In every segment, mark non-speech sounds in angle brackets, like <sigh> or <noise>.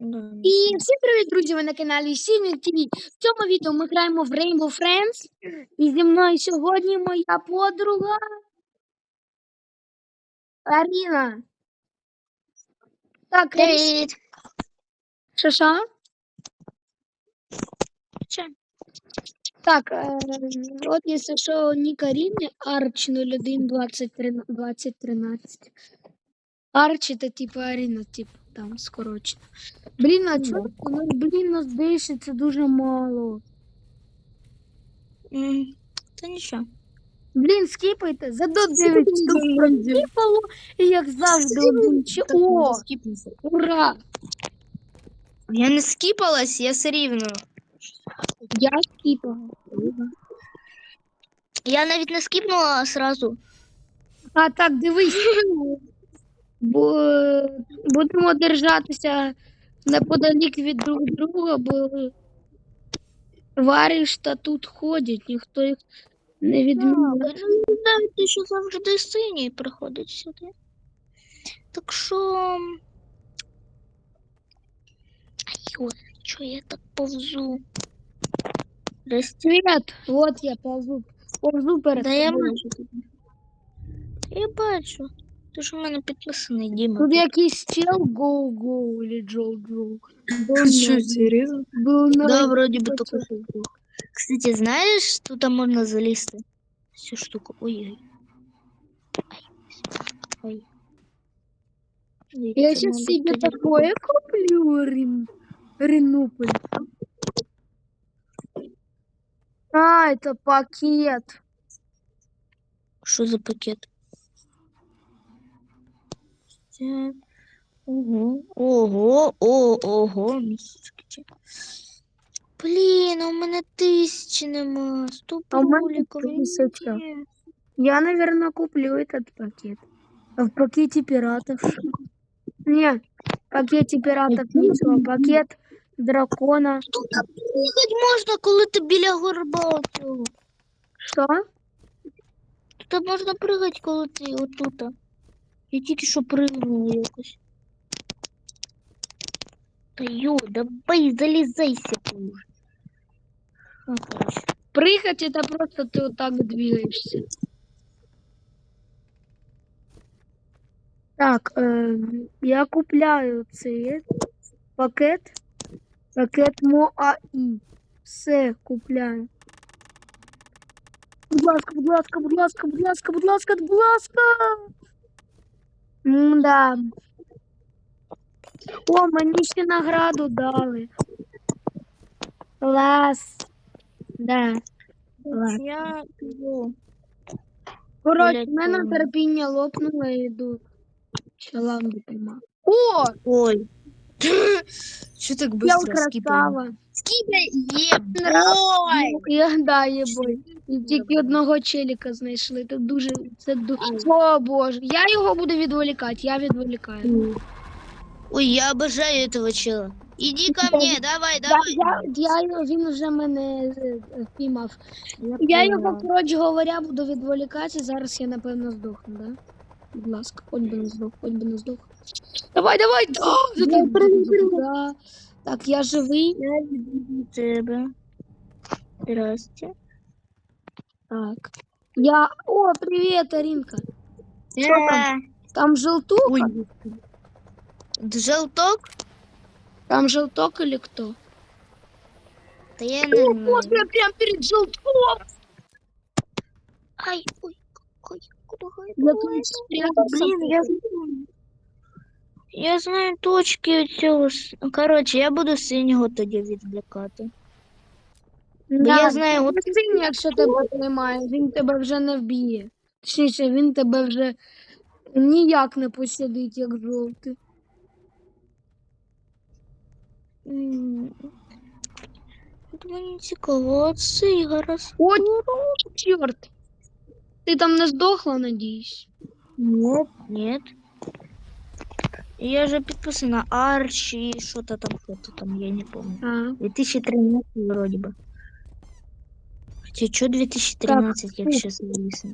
Да. І всім привіт, друзі! Ви на каналі Сімін TV. В цьому відео ми граємо в Rainbow Friends. І зі мною сьогодні моя подруга Аріна. Так, Арі- Привіт. що що? Що? Так, е, от якщо що, нік Аріни, Арч 01 2013. Арч це типу Аріна, типу там скорочено. Блін, а чого? Ну, блін, нас 10, це дуже мало. М, Та нічого. Блін, скіпайте, зато 9 штук проскіпало, і як завжди один чи о, ура! Я не скіпалась, я все рівно. Я скіпала. Я навіть не скіпнула сразу. А так, дивись. <laughs> Бо будемо держатися неподалік від друг друга, бо вариш та тут ходять, ніхто їх не відміняє. Знаєте, що завжди синій приходить сюди. Так що. Ой, що я так повзу? Привіт, от я повзу, повзу перед Да я бачу. Я бачу. Ти ж у мене підписаний, Діма. Тут якийсь чел гоу-гоу или джоу-джоу. Був на Да, вроде бы только что был. Кстати, знаешь, тут можно залезть всю штуку. Ой-ой. Ой. Я сейчас себе такое куплю, Рин... Ринополь. А, это пакет. Что за пакет? Э, Ого, ого, о, ого, місяцьки. Блін, у мене тисячі нема. Сто ні. Я, наверное, куплю этот пакет. А в пакете пиратов что? Не, в пакете пиратов ничего. Пакет дракона. Тут пригать можна, коли ти біля горба цього. Что? Тут можна пригати, коли ти отут. Я тільки що пригнула якось. Та йо, давай залізайся ти уже. Ну, короче. Прыгать это просто ты вот так двигаешься. Так, е, я купляю цей пакет. Пакет МОАІ. Все купляю. Будь ласка, будь ласка, будь ласка, будь ласка, будь ласка, будь ласка. Да. О, мені ще награду дали. Клас. Да. Ладно. Я піду. Коротше, в мене терпіння лопнуло і йду. Чолам допомагаю. О! Ой. <laughs> Що так Я быстро красава. Скипай, єбой! Я да, єбой. І тільки одного челіка знайшли. Це дуже. Це дуже. О боже. Я його буду відволікати, я відволікаю. Ой, я обожаю этого чела. Иди ко мне, давай, давай. я, я, він вже мене е, е, впіймав. Я його, коротше говоря, буду відволікати, зараз я, напевно, здохну, да? Будь ласка, хоч би не здох, хоч би не здох. Давай, давай! Да, да, да, да, да. Так, я живий. Я люблю тебя. Здрасте. Так. Я. О, привіт, Арінка. Що там? Там желтуха? Ой. Желток? Там желток или кто? Да я не О, знаю. боже, я прям перед желтком. Ай, ой, какой какой Я тут спрятался. Блин, я знаю. Я знаю точки цього. Короче, я буду синього тоді відвлекати. Бо Да, я знаю, от ти синій, якщо тебе тримає, він тебе вже не вб'є. Точніше, він тебе вже ніяк не посадить, як жовтий. м, от мені цікаво, а цей гаразд. О, чорт! Ти там не здохла, надіюсь? Нет, нет. Я же подписана Арчи, что-то там, что-то там, я не помню. А. 2013 вроде бы. Хотя что 2013, як сейчас завісно.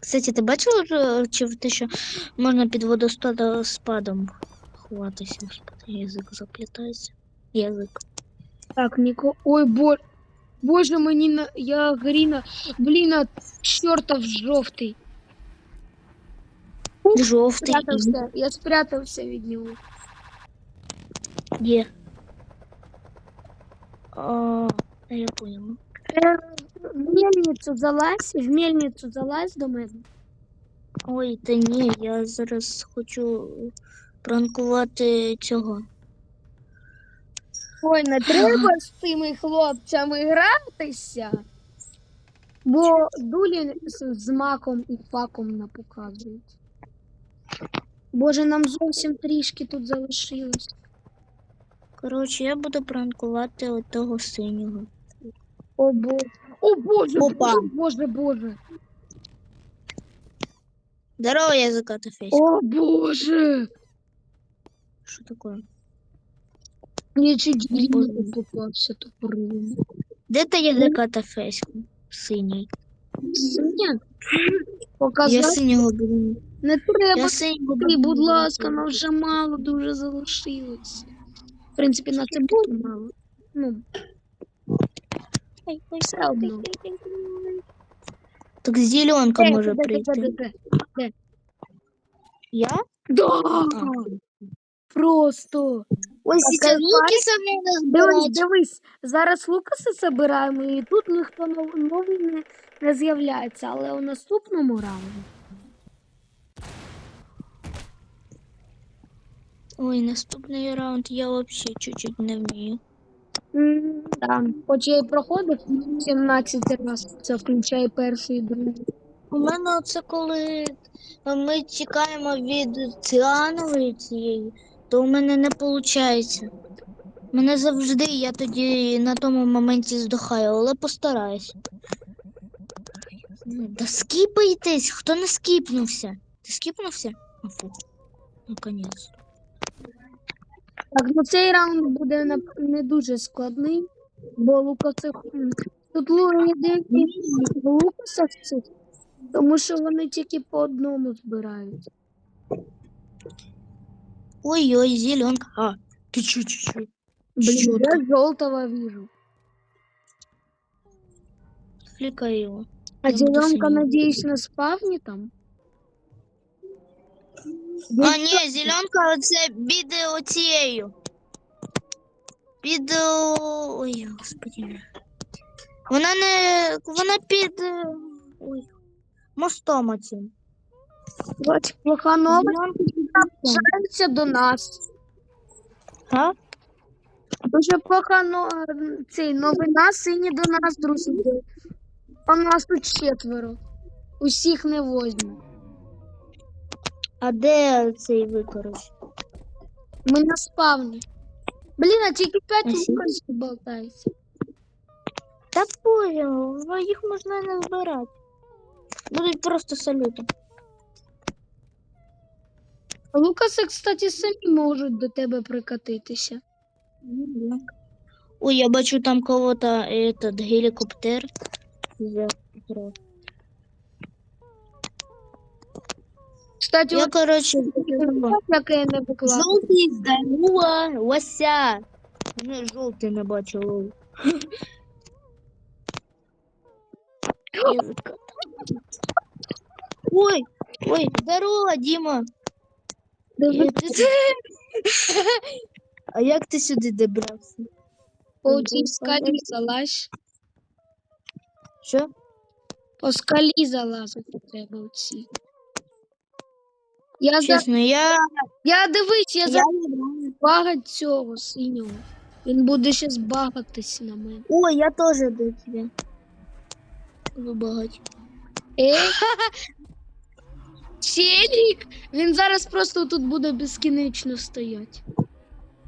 Кстати, ти бачила, що- чи те, що можна під водоспадом пранкуватися, господи, язик заплітається. Язик. Так, Ніко. Ой, бо... Боже, мені на. Я Гріна. Блін, а чортов жовтий. Жовтий і Спрятався. Я спрятався від нього. є. А, я поняла. Е, В мельницю залазь, в мельницю залазь до мене. Ой, та ні, я зараз хочу пранкувати цього. Ой, не <gasps> треба з тими хлопцями гратися. Бо дулі з з маком і факом напоказують. Боже, нам зовсім трішки тут залишилось. Коротше, я буду пранкувати того синього. О боже. О боже, Опа. о боже, боже. Здорово, язика та фейс. О боже. Що таке? Мені чуть грінь попався тупорилим. Де та язика та фейс? Синій. Синя? Я синього буду. Не треба Я синього будь ласка, нам вже мало дуже залишилося. В принципі, на це було мало. Ну, все одно. Так зеленка може прийти. де? Я? Да! Просто. Ось ці луки самі Дивись, дивись, зараз Лукаси забираємо, і тут ніхто нов- новий не, не з'являється, але у наступному раунді. Ой, наступний раунд я взагалі чуть-чуть не вмію. М, Да. Хоч я і проходив 17 разів, це включає перший і другий. У мене це коли ми тікаємо від ціанової цієї, то у мене не виходить. Мене завжди, я тоді на тому моменті здохаю, але постараюсь. Да скіпайтесь, хто не скіпнувся? Ти скіпнувся? А, фу. Наконець. Так, ну цей раунд буде нап- не дуже складний, бо Лукаси тут лу- єдині в Лукасах цих, тому що вони тільки по одному збирають. Ой-ой, зеленка. А, ти чу чу чу Блін, я жовтого вижу. Флікай його. А зеленка, надіюсь, на спавні там. А, ні, зеленка оце під е, оцією. Під. е, Ой, господи. Вона не. Вона під. е, Ой. Мостом оцим. Бач, Плоханова Зеленка наближається до нас. А? Дуже погано цей новина сині до нас, друзі. А нас тут четверо. Усіх не возьму. А де цей використ? Ми на спавні. Блін, а тільки п'ять лукасів болтається. Та понял, їх можна не збирати. Будуть просто салюти. Лукаси, кстати, самі можуть до тебе прикатитися. Ой, я бачу там кого-то этот гелікоптер. За- Кстати, Я, от короче. Жовтий здорова, лося. Не жовтий не бачу. Ой, ой, здорово, ти <laughs> А як ти сюди добрався? По цій скалі залазь. Що? По скалі залазити треба оці. Я, за... Я... я дивись, я я... за цього синього. Він буде щас багатись на мене. Ой, я теж до тебе. Вибагать. Ей! <laughs> Челік! Він зараз просто тут буде безкінечно стояти.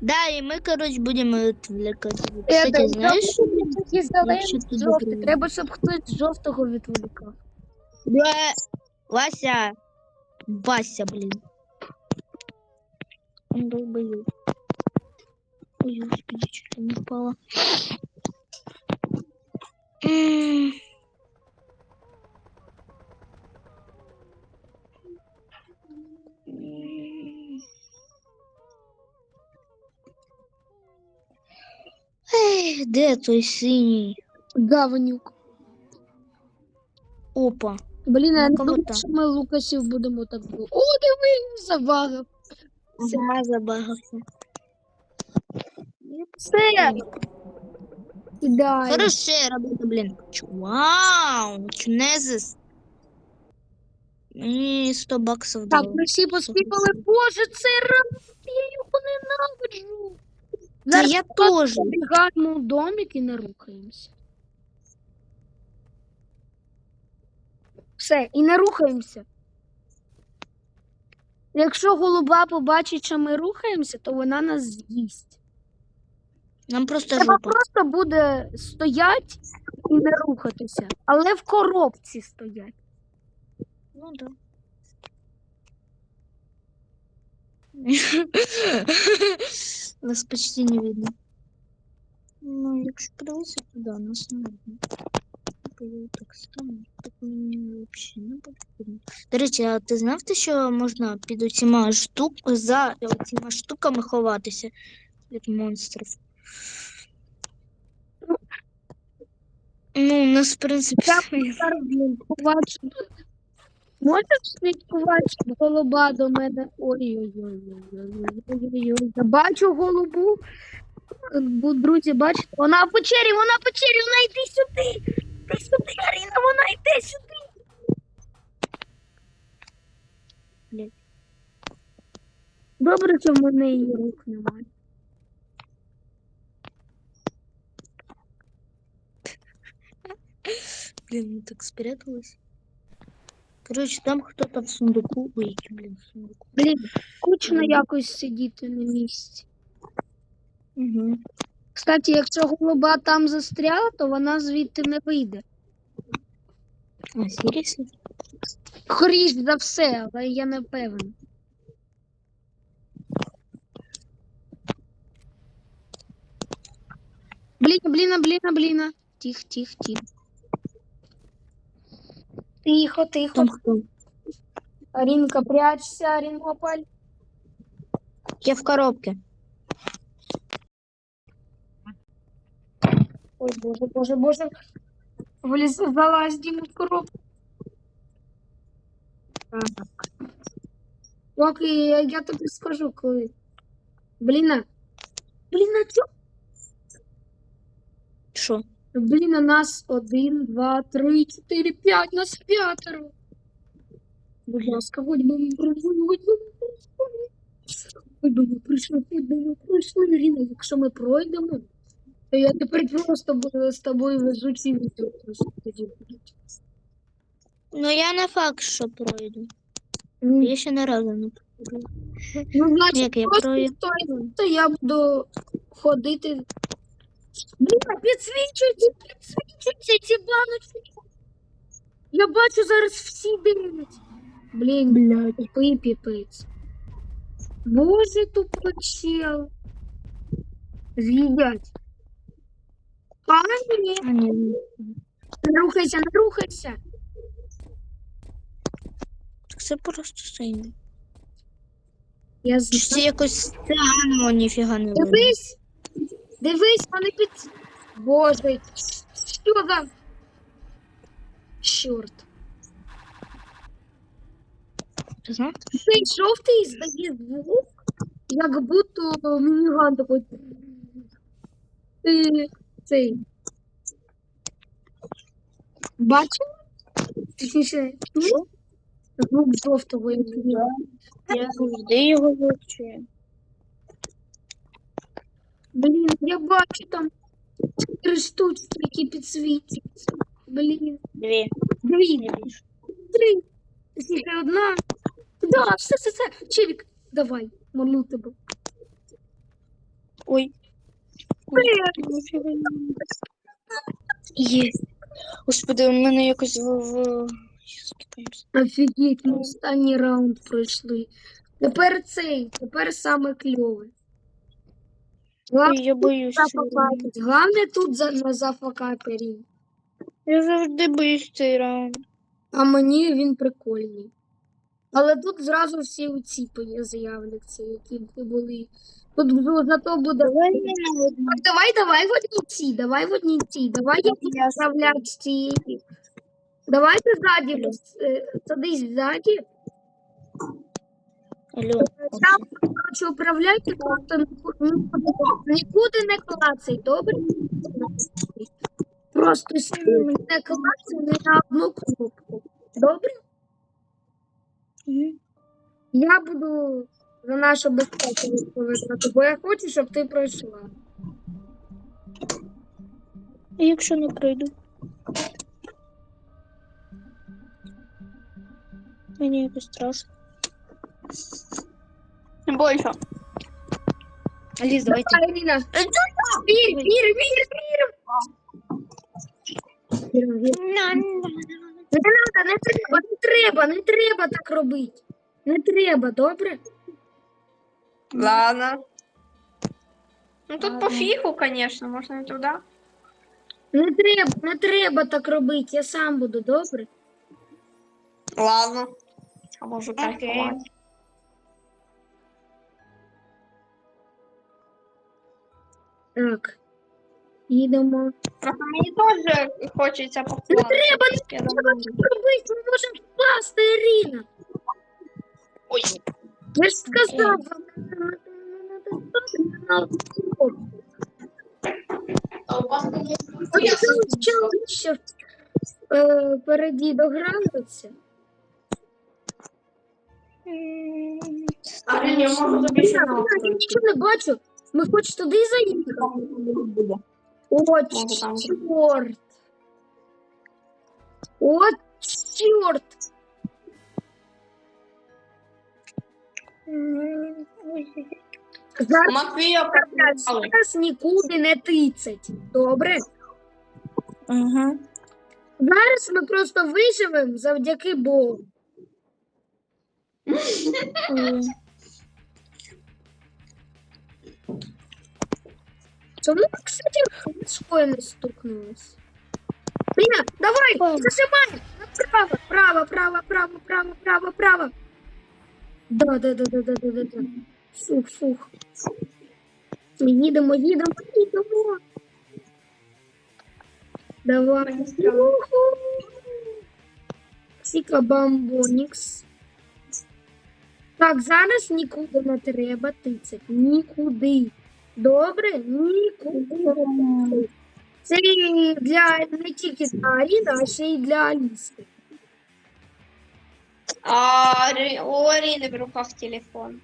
Да, і ми, коротше, будемо відвлекати. Кстати, знаєш, зелений, якщо жовтий. Треба, щоб хтось жовтого відволікав. Бля, Вася. Вася, блин. Он долбоёб. Ой, господи, чуть ли не упала. Де той синій? Гаванюк. Опа. Блін, я Ну, не думаю, там? що ми Лукасів будемо так. О, диви, завагав. Ага, забагався. Все. Ідеально. Хороша робота, блін. Вау, Кінезис. Мені 100 баксів Так, дало. ми всі поспівали. Боже, це раунд, я його ненавиджу. Зараз я теж. Забігаємо у домик і не рухаємося. Все, і не рухаємося. Якщо голуба побачить, що ми рухаємося, то вона нас з'їсть. Нам просто Треба жопа. просто буде стоять і не рухатися. Але в коробці стоять. Ну да. <laughs> Нас почти не видно. Ну, якщо подивитися туди, нас не видно. Я так стану, так мені взагалі не видно. До речі, а ти знав, те, що можна під оціма штук за оціма штуками ховатися від монстрів? Ну, у нас, в принципі, <laughs> побачу. Можеш слідкувати, голуба до мене. Ой-ой-ой. Я бачу голубу. Друзі, бачите, вона в печері, вона в печері, вона йди сюди. Йди сюди, Аріна, вона йде сюди. Добре, що в мене її рук немає. Блин, мы так спряталась. Короче, там кто-то в сундуку. Ой, блин, в сундуку. Блін, скучно якось сидіти на місці. Угу. Кстати, якщо голуба там застряла, то вона звідти не вийде. А, серьезно? Скоріш за все, але я не впевнена. Блін, блін, блін, блін. Тих, тих, тих. Тихо, тихо. Там кто? Арінка, прячься, Арінополь. Я в коробке. Ой, боже, боже, боже. Вліз, залазь, Діма, в коробку. Окей, я, я тобі скажу, коли. Блін, а- блін, а чо? Что? Блін, у нас один, два, три, чотири, п'ять, нас п'ятеро. Будь ласка, хоч би ми пройшли, хоч би ми пройшли. Хоч би ми пройшли, хоч би ми пройшли. Ірина, якщо ми пройдемо, то я тепер просто буду з тобою везучий відео. Ну, я не факт, що пройду. Ну, Я ще не разу не пройду. Ну, значить, Як я просто пройду? то я буду ходити. Блін, підсвічуються, підсвічуються ці баночки. Я бачу зараз всі дивляться. Блін, блядь, тупий піпець. Боже, тупо чел. З'їдять. А, ні. Рухайся, не рухайся. Так Це просто сильно. Я Чи це якось странно, ніфіга не видно. Дивись, дивись, вони під. Боже, що за. Чорт. Цей жовтий здає звук, як будто мініган такий. Ти цей. Бачив? Точніше, Що? звук жовтого. Я завжди його вивчую. Блін, я бачу там три штучки, які підсвічуються. Блін. Дві. Дві. Три. Тільки одна. Да, все, все, все. Чевік, давай, молю тебе. Ой. Блін. Є. Господи, у мене якось в... в... Офігеть, ми останній раунд пройшли. Тепер цей, тепер саме кльове. Главне, я боюсь. цього. Главне тут за, на зафакапері. Я завжди боюсь цей раунд. А мені він прикольний. Але тут зразу всі оці поє- з'являться, які б були. Тут бу- зато буде. Давай не на одну. Давай, давай в одній ці, давай в одній ці, давай я буду Я управляти цією. Давай ти ззаді, е, садись ззаді. Алло. Я, коротше, управляйте, просто ніку- нікуди, не клацай, добре? Просто сильно не клацай не на одну кнопку. Добре? Я буду за нашу безпеку відповідати, бо я хочу, щоб ти пройшла. А якщо не пройду? Мені якось страшно. Больше. Аліс, давай ти. Давай, Аліна. Вір, вір, вір, вір. Вір, вір. Не треба, не треба, не треба, не треба так робити. Не треба, добре? Ладно. Ну тут по фиху, конечно, можно и туда. Не треба, не треба так робити, я сам буду, добре? Ладно. А может Окей. Так. Їдемо. Просто мені теж хочеться покласти. не треба робити, ми можемо впасти, Ірина. Ой. Я ж сказав, чоловіче е, переді дограються. А я можу тобі ще Я нічого не бачу. Ми хоч туди заїхали. О, Може, там. чорт. О, чорт. Зараз, Матвія поклали. зараз нікуди не тицять. Добре? Ага. Зараз ми просто виживемо завдяки Богу. Чому ми, кстати, шкою не стукнулись? Ліна, давай, зажимай! Право, право, право, право, право, право, право. Да, да, да, да, да, да, да, да. Фух, фух. Їдемо, їдемо, їдемо. Давай. Сіка бамбонікс. Так, зараз нікуди не треба тицять. Нікуди. Добре? Нікуди. Це для не тільки для Аріни, а ще й для Аліси. А Ри- у Арины в руках телефон.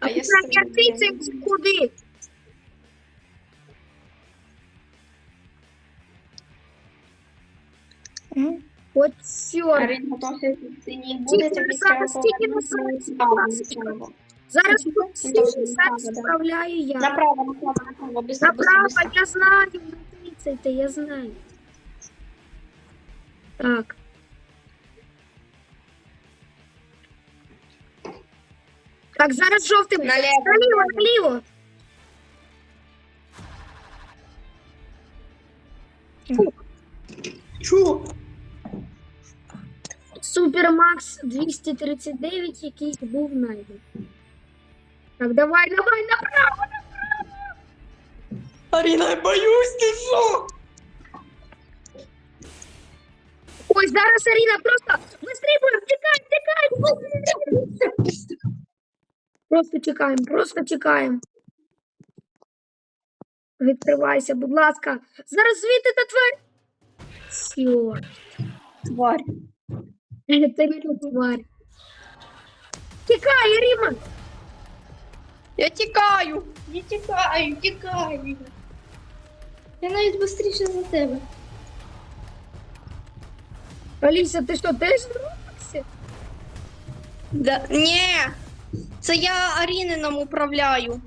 А я стрімлю. тицять куди? М, От чорт. Арина, то, ти не буде тобі зараз тільки зараз. направо. Зараз Він всі должен зараз направо, да. справляю я. Направо, направо, направо, быстро, быстро, Направо, быстро. я знаю, не тицяйте, я знаю. Так. Так, зараз жовтим. Налево. Наліво, наліво. Чу. Супермакс 239 якийсь був знайдений. Так, давай, давай, направо. направо. Арина, я боюсь, ти що? Ой, зараз Аріна просто вистрибує, тікай, тікай. Просто чекаємо, просто чекаємо. Відкривайся, будь ласка. Зараз звідти та тварь. Чорт. Тварь. Це не тварь. Тікай, Ріма! Я тікаю. Я тікаю, тікаю. Я навіть швидше за тебе. Аліся, ти що, теж рухався? Да. Ні. Це я Арінином управляю.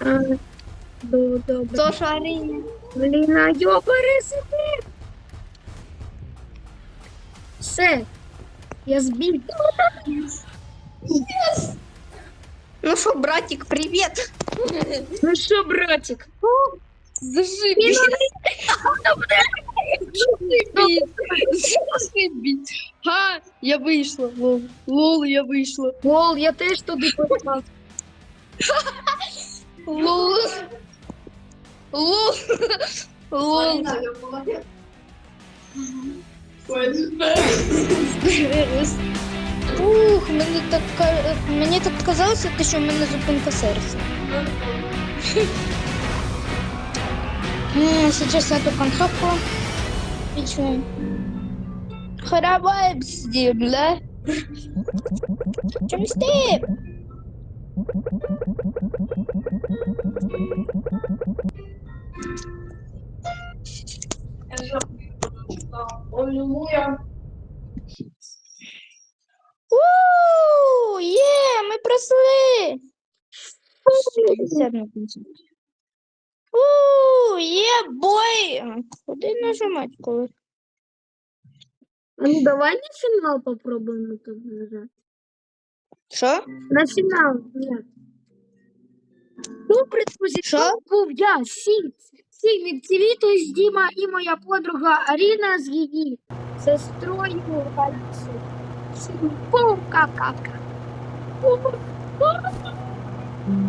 А, до- добре. То, що Аріні. Блін, а йобари себе. Все. Я збіг. Ну що, братик, привіт. Ну що, братик? Заживі. Зашибіть. Га, я вийшла. Лол, лол, я вийшла. Лол, я теж туди попав. Лол. Лол. Лол. <laughs> Ух, мені так мені так казалося, що в мене зупинка серця. Сейчас эту концовку. Харабаем с ним, да? Чем с ним? У, є, ми пройшли. 50 на кінці. У, є бой. Куди нажимати коли? А ну давай на фінал попробуємо тут нажати. Що? На фінал, ні. Добре, друзі, Що? був я, Сім. Сім від ТВ, то есть Діма і моя подруга Аріна з її сестрою Алісою. Всім пока-пока.